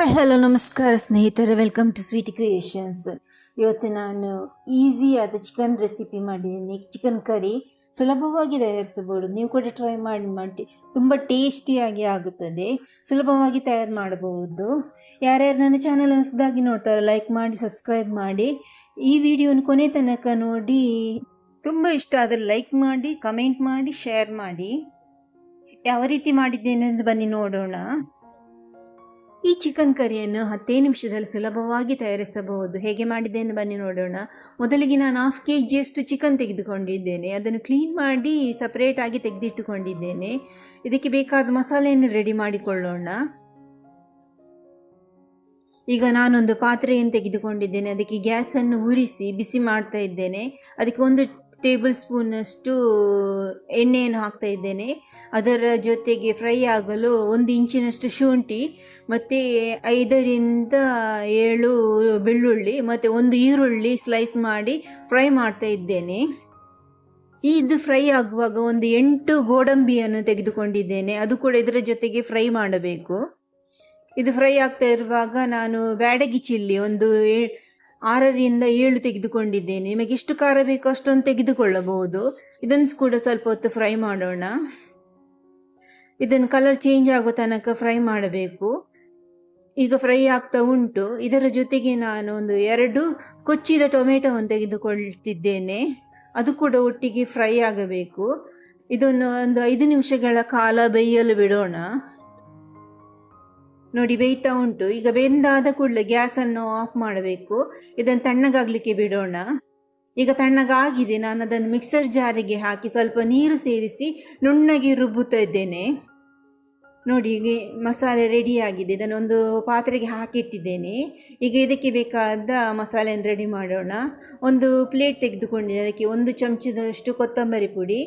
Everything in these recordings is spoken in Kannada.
ಹಾಯ್ ಹಲೋ ನಮಸ್ಕಾರ ಸ್ನೇಹಿತರೆ. ವೆಲ್ಕಮ್ ಟು ಸ್ವೀಟ್ ಕ್ರಿಯೇಷನ್ಸ್ ಇವತ್ತು ನಾನು ಈಸಿಯಾದ ಚಿಕನ್ ರೆಸಿಪಿ ಮಾಡಿದ್ದೀನಿ. ಚಿಕನ್ ಕರಿ ಸುಲಭವಾಗಿ ತಯಾರಿಸಬಹುದು. ನೀವು ಕೂಡ ಟ್ರೈ ಮಾಡಿ ಮಾಡಿ ತುಂಬ ಟೇಸ್ಟಿಯಾಗಿ ಆಗುತ್ತದೆ. ಸುಲಭವಾಗಿ ತಯಾರು ಮಾಡಬಹುದು. ಯಾರ್ಯಾರು ನನ್ನ ಚಾನಲ್ ಹೊಸದಾಗಿ ನೋಡ್ತಾರೋ ಲೈಕ್ ಮಾಡಿ ಸಬ್ಸ್ಕ್ರೈಬ್ ಮಾಡಿ. ಈ ವಿಡಿಯೋನ ಕೊನೆ ತನಕ ನೋಡಿ. ತುಂಬ ಇಷ್ಟ ಆದರೆ ಲೈಕ್ ಮಾಡಿ ಕಮೆಂಟ್ ಮಾಡಿ ಶೇರ್ ಮಾಡಿ. ಯಾವ ರೀತಿ ಮಾಡಿದ್ದೇನೆ ಅಂತ ಬನ್ನಿ ನೋಡೋಣ. ಈ ಚಿಕನ್ ಕರಿಯನ್ನು ಹತ್ತೇ ನಿಮಿಷದಲ್ಲಿ ಸುಲಭವಾಗಿ ತಯಾರಿಸಬಹುದು. ಹೇಗೆ ಮಾಡಿದ್ದೇನೆ ಬನ್ನಿ ನೋಡೋಣ. ಮೊದಲಿಗೆ ನಾನು ಹಾಫ್ ಕೆ ಜಿಯಷ್ಟು ಚಿಕನ್ ತೆಗೆದುಕೊಂಡಿದ್ದೇನೆ. ಅದನ್ನು ಕ್ಲೀನ್ ಮಾಡಿ ಸಪ್ರೇಟಾಗಿ ತೆಗೆದಿಟ್ಟುಕೊಂಡಿದ್ದೇನೆ. ಇದಕ್ಕೆ ಬೇಕಾದ ಮಸಾಲೆಯನ್ನು ರೆಡಿ ಮಾಡಿಕೊಳ್ಳೋಣ. ಈಗ ನಾನೊಂದು ಪಾತ್ರೆಯನ್ನು ತೆಗೆದುಕೊಂಡಿದ್ದೇನೆ. ಅದಕ್ಕೆ ಗ್ಯಾಸನ್ನು ಉರಿಸಿ ಬಿಸಿ ಮಾಡ್ತಾ ಇದ್ದೇನೆ. ಅದಕ್ಕೆ ಒಂದು ಟೇಬಲ್ ಸ್ಪೂನಷ್ಟು ಎಣ್ಣೆಯನ್ನು ಹಾಕ್ತಾ ಇದ್ದೇನೆ. ಅದರ ಜೊತೆಗೆ ಫ್ರೈ ಆಗಲು ಒಂದು ಇಂಚಿನಷ್ಟು ಶುಂಠಿ, ಮತ್ತು ಐದರಿಂದ ಏಳು ಬೆಳ್ಳುಳ್ಳಿ, ಮತ್ತು ಒಂದು ಈರುಳ್ಳಿ ಸ್ಲೈಸ್ ಮಾಡಿ ಫ್ರೈ ಮಾಡ್ತಾ ಇದ್ದೇನೆ. ಇದು ಫ್ರೈ ಆಗುವಾಗ ಒಂದು ಎಂಟು ಗೋಡಂಬಿಯನ್ನು ತೆಗೆದುಕೊಂಡಿದ್ದೇನೆ. ಅದು ಕೂಡ ಇದರ ಜೊತೆಗೆ ಫ್ರೈ ಮಾಡಬೇಕು. ಇದು ಫ್ರೈ ಆಗ್ತಾ ಇರುವಾಗ ನಾನು ಬ್ಯಾಡಗಿ ಚಿಲ್ಲಿ ಒಂದು ಆರರಿಂದ ಏಳು ತೆಗೆದುಕೊಂಡಿದ್ದೇನೆ. ನಿಮಗೆ ಎಷ್ಟು ಖಾರ ಬೇಕೋ ಅಷ್ಟೊಂದು ತೆಗೆದುಕೊಳ್ಳಬಹುದು. ಇದನ್ನು ಕೂಡ ಸ್ವಲ್ಪ ಹೊತ್ತು ಫ್ರೈ ಮಾಡೋಣ. ಇದನ್ನು ಕಲರ್ ಚೇಂಜ್ ಆಗೋ ತನಕ ಫ್ರೈ ಮಾಡಬೇಕು. ಈಗ ಫ್ರೈ ಆಗ್ತಾ ಉಂಟು. ಇದರ ಜೊತೆಗೆ ನಾನು ಒಂದು ಎರಡು ಕೊಚ್ಚಿದ ಟೊಮೆಟೊವನ್ನು ತೆಗೆದುಕೊಳ್ತಿದ್ದೇನೆ. ಅದು ಕೂಡ ಒಟ್ಟಿಗೆ ಫ್ರೈ ಆಗಬೇಕು. ಇದನ್ನು ಒಂದು ಐದು ನಿಮಿಷಗಳ ಕಾಲ ಬೇಯಲು ಬಿಡೋಣ. ನೋಡಿ, ಬೇಯ್ತಾ ಉಂಟು. ಈಗ ಬೆಂದಾದ ಕೂಡಲೇ ಗ್ಯಾಸನ್ನು ಆಫ್ ಮಾಡಬೇಕು. ಇದನ್ನು ತಣ್ಣಗಾಗಲಿಕ್ಕೆ ಬಿಡೋಣ. ಈಗ ತಣ್ಣಗಾಗಿದೆ. ನಾನು ಅದನ್ನು ಮಿಕ್ಸರ್ ಜಾರಿಗೆ ಹಾಕಿ ಸ್ವಲ್ಪ ನೀರು ಸೇರಿಸಿ ನುಣ್ಣಗೆ ರುಬ್ಬುತ್ತಾ ಇದ್ದೇನೆ ನೋಡಿ ಈಗ ಮಸಾಲೆ ರೆಡಿ ಆಗಿದೆ. ಇದನ್ನೊಂದು ಪಾತ್ರೆಗೆ ಹಾಕಿಟ್ಟಿದ್ದೇನೆ ಈಗ ಇದಕ್ಕೆ ಬೇಕಾದ ಮಸಾಲೆಯನ್ನು ರೆಡಿ ಮಾಡೋಣ. ಒಂದು ಪ್ಲೇಟ್ ತೆಗೆದುಕೊಂಡಿದ್ದೆ ಅದಕ್ಕೆ ಒಂದು ಚಮಚದಷ್ಟು ಕೊತ್ತಂಬರಿ ಪುಡಿ,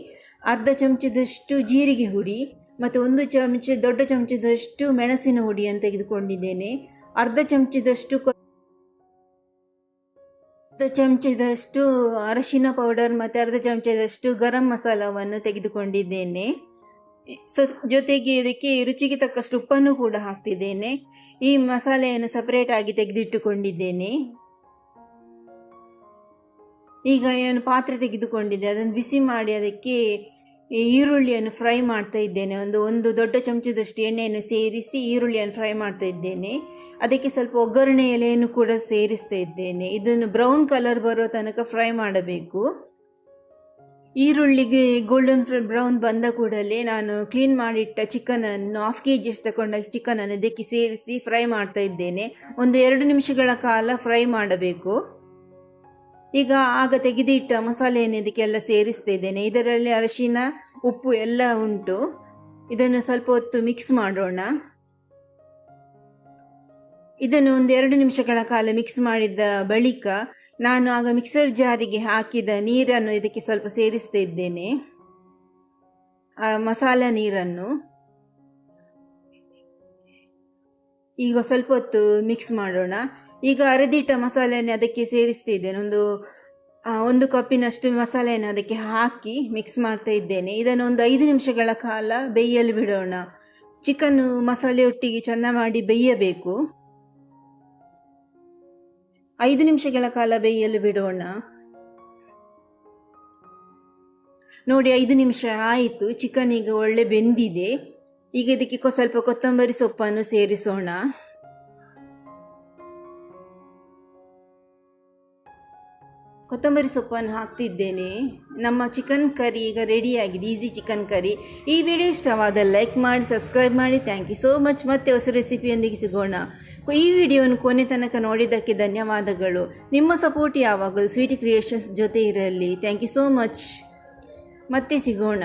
ಅರ್ಧ ಚಮಚದಷ್ಟು ಜೀರಿಗೆ ಹುಡಿ ಮತ್ತು ಒಂದು ಚಮಚ, ದೊಡ್ಡ ಚಮಚದಷ್ಟು ಮೆಣಸಿನ ಹುಡಿಯನ್ನು ತೆಗೆದುಕೊಂಡಿದ್ದೇನೆ. ಅರ್ಧ ಚಮಚದಷ್ಟು ಕೊ ಅರ್ಧ ಚಮಚದಷ್ಟು ಅರಶಿನ ಪೌಡರ್ ಮತ್ತು ಅರ್ಧ ಚಮಚದಷ್ಟು ಗರಂ ಮಸಾಲವನ್ನು ತೆಗೆದುಕೊಂಡಿದ್ದೇನೆ. ಸೊ ಜೊತೆಗೆ ಇದಕ್ಕೆ ರುಚಿಗೆ ತಕ್ಕಷ್ಟು ಉಪ್ಪನ್ನು ಕೂಡ ಹಾಕ್ತಿದ್ದೇನೆ. ಈ ಮಸಾಲೆಯನ್ನು ಸಪರೇಟ್ ಆಗಿ ತೆಗೆದಿಟ್ಟುಕೊಂಡಿದ್ದೇನೆ. ಈಗ ಏನು ಪಾತ್ರೆ ತೆಗೆದುಕೊಂಡಿದ್ದೆ. ಅದನ್ನು ಬಿಸಿ ಮಾಡಿ ಅದಕ್ಕೆ ಈರುಳ್ಳಿಯನ್ನು ಫ್ರೈ ಮಾಡ್ತಾ ಇದ್ದೇನೆ. ಒಂದು ಒಂದು ದೊಡ್ಡ ಚಮಚದಷ್ಟು ಎಣ್ಣೆಯನ್ನು ಸೇರಿಸಿ ಈರುಳ್ಳಿಯನ್ನು ಫ್ರೈ ಮಾಡ್ತಾ ಇದ್ದೇನೆ. ಅದಕ್ಕೆ ಸ್ವಲ್ಪ ಒಗ್ಗರಣೆ ಎಲೆಯನ್ನು ಕೂಡ ಸೇರಿಸ್ತಾ ಇದ್ದೇನೆ. ಇದನ್ನು ಬ್ರೌನ್ ಕಲರ್ ಬರೋ ತನಕ ಫ್ರೈ ಮಾಡಬೇಕು. ಈರುಳ್ಳಿಗೆ ಗೋಲ್ಡನ್ ಬ್ರೌನ್ ಬಂದ ಕೂಡಲೇ ನಾನು ಕ್ಲೀನ್ ಮಾಡಿಟ್ಟ ಚಿಕನನ್ನು ಹಾಫ್ ಕೆ ಜಿ ತಗೊಂಡ ಚಿಕನನ್ನು ಇದಕ್ಕೆ ಸೇರಿಸಿ ಫ್ರೈ ಮಾಡ್ತಾ ಇದ್ದೇನೆ. ಒಂದು ಎರಡು ನಿಮಿಷಗಳ ಕಾಲ ಫ್ರೈ ಮಾಡಬೇಕು. ಈಗ ಆಗ ತೆಗೆದಿಟ್ಟ ಮಸಾಲೆಯನ್ನು ಇದಕ್ಕೆಲ್ಲ ಸೇರಿಸ್ತಾ ಇದ್ದೇನೆ. ಇದರಲ್ಲಿ ಅರಿಶಿನ, ಉಪ್ಪು ಎಲ್ಲ ಉಂಟು. ಇದನ್ನು ಸ್ವಲ್ಪ ಹೊತ್ತು ಮಿಕ್ಸ್ ಮಾಡೋಣ. ಇದನ್ನು ಒಂದು ಎರಡು ನಿಮಿಷಗಳ ಕಾಲ ಮಿಕ್ಸ್ ಮಾಡಿದ ಬಳಿಕ ನಾನು ಆಗ ಮಿಕ್ಸರ್ ಜಾರಿಗೆ ಹಾಕಿದ ನೀರನ್ನು ಇದಕ್ಕೆ ಸ್ವಲ್ಪ ಸೇರಿಸ್ತಾ ಇದ್ದೇನೆ. ಮಸಾಲ ನೀರನ್ನು ಈಗ ಸ್ವಲ್ಪ ಹೊತ್ತು ಮಿಕ್ಸ್ ಮಾಡೋಣ. ಈಗ ಅರೆದಿಟ್ಟ ಮಸಾಲೆಯನ್ನು ಅದಕ್ಕೆ ಸೇರಿಸ್ತಾ ಇದ್ದೇನೆ. ಒಂದು ಒಂದು ಕಪ್ಪಿನಷ್ಟು ಮಸಾಲೆಯನ್ನು ಅದಕ್ಕೆ ಹಾಕಿ ಮಿಕ್ಸ್ ಮಾಡ್ತಾ ಇದ್ದೇನೆ. ಇದನ್ನು ಒಂದು ಐದು ನಿಮಿಷಗಳ ಕಾಲ ಬೇಯಲು ಬಿಡೋಣ. ಚಿಕನ್ನು ಮಸಾಲೆಯೊಟ್ಟಿಗೆ ಚೆಂದ ಮಾಡಿ ಬೇಯಬೇಕು. ಐದು ನಿಮಿಷಗಳ ಕಾಲ ಬೇಯಲು ಬಿಡೋಣ ನೋಡಿ, ಐದು ನಿಮಿಷ ಆಯಿತು. ಚಿಕನ್ ಈಗ ಒಳ್ಳೆ ಬೆಂದಿದೆ. ಈಗ ಇದಕ್ಕೆ ಸ್ವಲ್ಪ ಕೊತ್ತಂಬರಿ ಸೊಪ್ಪನ್ನು ಸೇರಿಸೋಣ. ಕೊತ್ತಂಬರಿ ಸೊಪ್ಪನ್ನು ಹಾಕ್ತಿದ್ದೇನೆ. ನಮ್ಮ ಚಿಕನ್ ಕರಿ ಈಗ ರೆಡಿಯಾಗಿದೆ. Easy chicken curry. ಈ ವಿಡಿಯೋ ಇಷ್ಟವಾದ ಲೈಕ್ ಮಾಡಿ, ಸಬ್ಸ್ಕ್ರೈಬ್ ಮಾಡಿ. ಥ್ಯಾಂಕ್ ಯು ಸೋ ಮಚ್ ಮತ್ತೆ ಹೊಸ ರೆಸಿಪಿಯೊಂದಿಗೆ ಸಿಗೋಣ. ಈ ವಿಡಿಯೋವನ್ನು ಕೊನೆ ತನಕ ನೋಡಿದ್ದಕ್ಕೆ ಧನ್ಯವಾದಗಳು. ನಿಮ್ಮ ಸಪೋರ್ಟ್ ಯಾವಾಗಲೂ ಸ್ವೀಟ್ ಕ್ರಿಯೇಷನ್ಸ್ ಜೊತೆ ಇರಲಿ. ಥ್ಯಾಂಕ್ ಯು ಸೋ ಮಚ್ ಮತ್ತೆ ಸಿಗೋಣ.